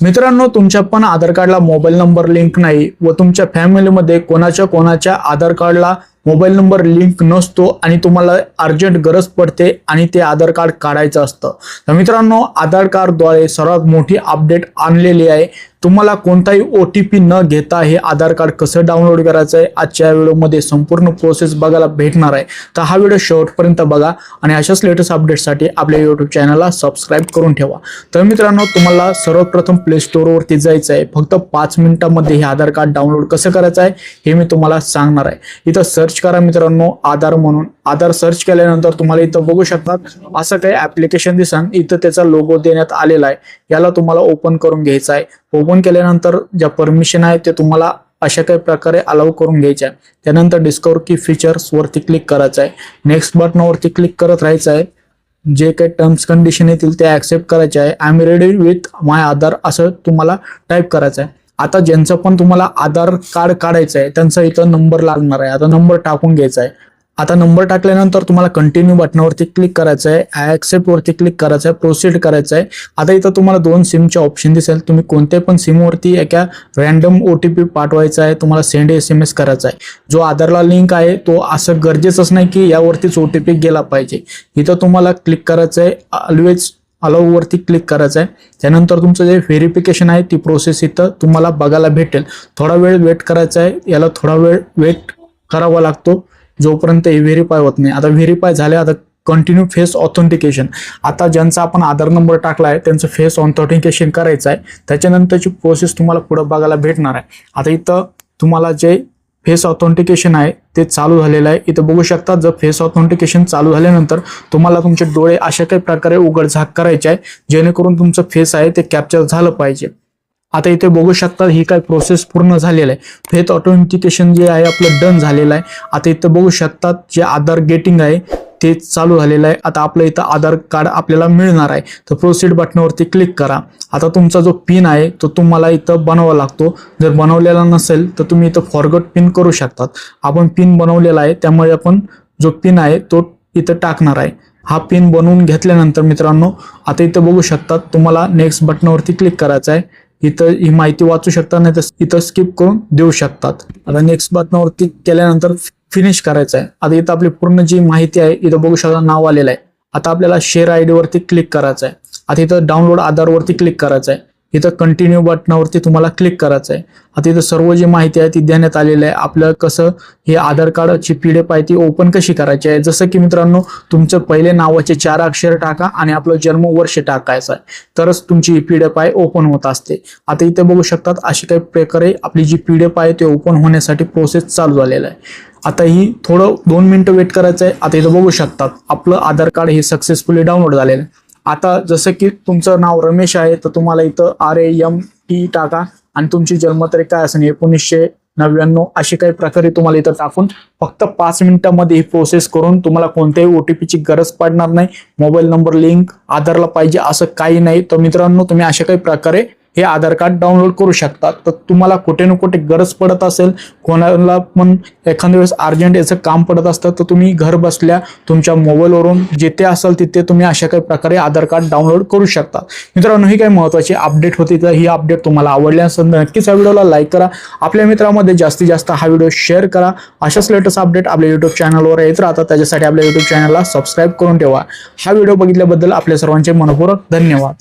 मित्रांनो तुमच्या पण आधार कार्डला मोबाईल नंबर लिंक नाही व तुमच्या फॅमिलीमध्ये कोणाच्या कोणाच्या आधार कार्डला मोबाईल नंबर लिंक नसतो आणि तुम्हाला अर्जंट गरज पडते आणि ते आधार कार्ड काढायचं असतं. तर मित्रांनो आधार कार्डद्वारे सर्वात मोठी अपडेट आणलेली आहे. तुम्हाला कोणताही ओ टी पी न घेता हे आधार कार्ड कसं डाउनलोड करायचं आहे आजच्या व्हिडिओमध्ये संपूर्ण प्रोसेस बघायला भेटणार आहे. तर हा व्हिडिओ शेवटपर्यंत बघा आणि अशाच लेटेस्ट अपडेटसाठी आपल्या यूट्यूब चॅनलला सबस्क्राईब करून ठेवा. तर मित्रांनो तुम्हाला सर्वप्रथम प्ले स्टोअरवरती जायचं आहे फक्त पाच मिनिटांमध्ये हे आधार कार्ड डाउनलोड कसं करायचं आहे हे मी तुम्हाला सांगणार आहे. इथं सर्च करा मित्रांनो आधार म्हणून. आधार सर्च केल्यानंतर तुम्हाला इथं बघू शकतात असं काही ऍप्लिकेशन दिसान. इथं त्याचा लोगो देण्यात आलेला आहे. याला तुम्हाला ओपन करून घ्यायचा आहे. ओपन केल्यानंतर ज्या परमिशन आहे ते तुम्हाला अशा काही प्रकारे अलाव करून घ्यायचं आहे त्यानंतर डिस्कवर की फीचर्स वरती क्लिक करायचं आहे. नेक्स्ट बटनावरती क्लिक करत राहायचं आहे. जे काही टर्म्स कंडिशन येतील ते ऍक्सेप्ट करायचे आहे. I am ready with my Aadhaar असं तुम्हाला टाईप करायचं आहे. आता ज्यांचं पण तुम्हाला आधार कार्ड काढायचं आहे त्यांचा इथं नंबर लागणार आहे. आता नंबर टाकून घ्यायचा आहे. आता नंबर टाकल्यानंतर तुम्हाला कंटिन्यू बटनावरती क्लिक करायचं आहे ऍक्सेप्ट वरती क्लिक करायचं आहे प्रोसीड करायचं आहे आता इथं तुम्हाला दोन सिमचे ऑप्शन दिसेल. तुम्ही कोणत्या पण सिमवरती एका रॅन्डम ओ टी पी पाठवायचा आहे. तुम्हाला सेंड एस एम एस करायचा आहे जो आधारला लिंक आहे तो असं गरजेचंच नाही की यावरतीच ओ टी पी गेला पाहिजे. इथं तुम्हाला क्लिक करायचं आहे ऑलवेज अलाववरती क्लिक करायचं आहे त्यानंतर तुमचं जे व्हेरिफिकेशन आहे ती प्रोसेस इथं तुम्हाला बघायला भेटेल. थोडा वेळ वेट करायचा आहे याला थोडा वेळ वेट करावा लागतो. जोपर्यंत हे व्हेरीफाय होत नाही. आता व्हेरीफाय झाले आता कंटिन्यू फेस ऑथेंटिकेशन आता ज्यांचा आपण आधार नंबर टाकला आहे त्यांचं फेस ऑथेंटिकेशन करायचं आहे. त्याच्यानंतरची प्रोसेस तुम्हाला पुढं बघायला भेटणार आहे. आता इथं तुम्हाला जे फेस ऑथेंटिकेशन आहे ते चालू झालेलं आहे. इथं बघू शकता जर फेस ऑथेंटिकेशन चालू झाल्यानंतर तुम्हाला तुमचे डोळे अशा काही प्रकारे उघडझाक करायचे आहे जेणेकरून तुमचं फेस आहे ते कॅप्चर झालं पाहिजे. आता इथे बघू शकता ही काय प्रोसेस पूर्ण झालेलं आहे. फेथ ऑथेंटिकेशन जे आहे आपलं डन झालेलं आहे. आता इथं बघू शकतात जे आधार गेटिंग आहे ते चालू झालेलं आहे. आता आपलं इथं आधार कार्ड आपल्याला मिळणार आहे. तर प्रोसीड बटनावरती क्लिक करा. आता तुमचा जो पिन आहे तो तुम्हाला इथं बनवावा लागतो. जर बनवलेला नसेल तर तुम्ही इथं फॉरगट पिन करू शकतात. आपण पिन बनवलेला आहे त्यामुळे आपण जो पिन आहे तो इथं टाकणार आहे. हा पिन बनवून घेतल्यानंतर मित्रांनो आता इथं बघू शकतात तुम्हाला नेक्स्ट बटनावरती क्लिक करायचं आहे. इथं ही माहिती वाचू शकता नाही तर इथं स्किप करून देऊ शकतात. आता नेक्स्ट बटनावरती केल्यानंतर फिनिश करायचं आहे. आता इथं आपली पूर्ण जी माहिती आहे इथं बघू शकता नाव आलेलं आहे. आता आपल्याला शेअर आय वरती क्लिक करायचं आहे. आता इथं डाउनलोड आधारवरती क्लिक करायचं आहे. इथं कंटिन्यू बटनावरती तुम्हाला क्लिक करायचं आहे. आता इथं सर्व जी माहिती आहे ती देण्यात आलेली आहे. आपलं कसं हे आधार कार्डची पी डी आहे ती ओपन कशी करायची आहे? जसं की मित्रांनो तुमचं पहिले नावाचे चार अक्षर टाका आणि आपलं जन्मवर्ष टाकायचं आहे. तरच तुमची ही पी डी आहे ओपन होत असते. आता इथे बघू शकतात अशी काही प्रकारे आपली जी पी डी आहे ते ओपन होण्यासाठी प्रोसेस चालू झालेला आहे. आता ही थोडं दोन मिनिटं वेट करायचं आहे. आता इथं बघू शकतात आपलं आधार कार्ड हे सक्सेसफुली डाउनलोड झालेलं आहे. आता जसं की तुमचं नाव रमेश आहे तर तुम्हाला इथं आर ए एम टी टाका. आणि तुमची जन्मतारीख काय असेल एकोणीसशे नव्याण्णव अशी काही प्रकारे तुम्हाला इथं टाकून फक्त पाच मिनिटांमध्ये ही प्रोसेस करून तुम्हाला कोणत्याही ओटीपीची गरज पडणार नाही. मोबाईल नंबर लिंक आधारला पाहिजे असं काही नाही. तर मित्रांनो तुम्ही अशा काही प्रकारे हे आधार कार्ड डाउनलोड करू शकता तर तुम्हाला कुठे ना कुठे गरज पडत असेल कोणाला पण एखाद्या वेळेस अर्जंट याचं काम पडत असतं तर तुम्ही घर बसल्या तुमच्या मोबाईलवरून जिथे असाल तिथे तुम्ही अशा काही प्रकारे आधार कार्ड डाउनलोड करू शकता. मित्रांनो ही काही महत्वाची अपडेट होती तर ही अपडेट तुम्हाला आवडली असेल तर नक्कीच या व्हिडिओला लाईक करा. आपल्या मित्रांमध्ये जास्तीत जास्त हा व्हिडिओ शेअर करा. अशाच लेटेस्ट अपडेट आपल्या युट्यूब चॅनलवर येत राहतात त्याच्यासाठी आपल्या युट्यूब चॅनलला सबस्क्राईब करून ठेवा. हा व्हिडिओ बघितल्याबद्दल आपल्या सर्वांचे मनपूर्वक धन्यवाद.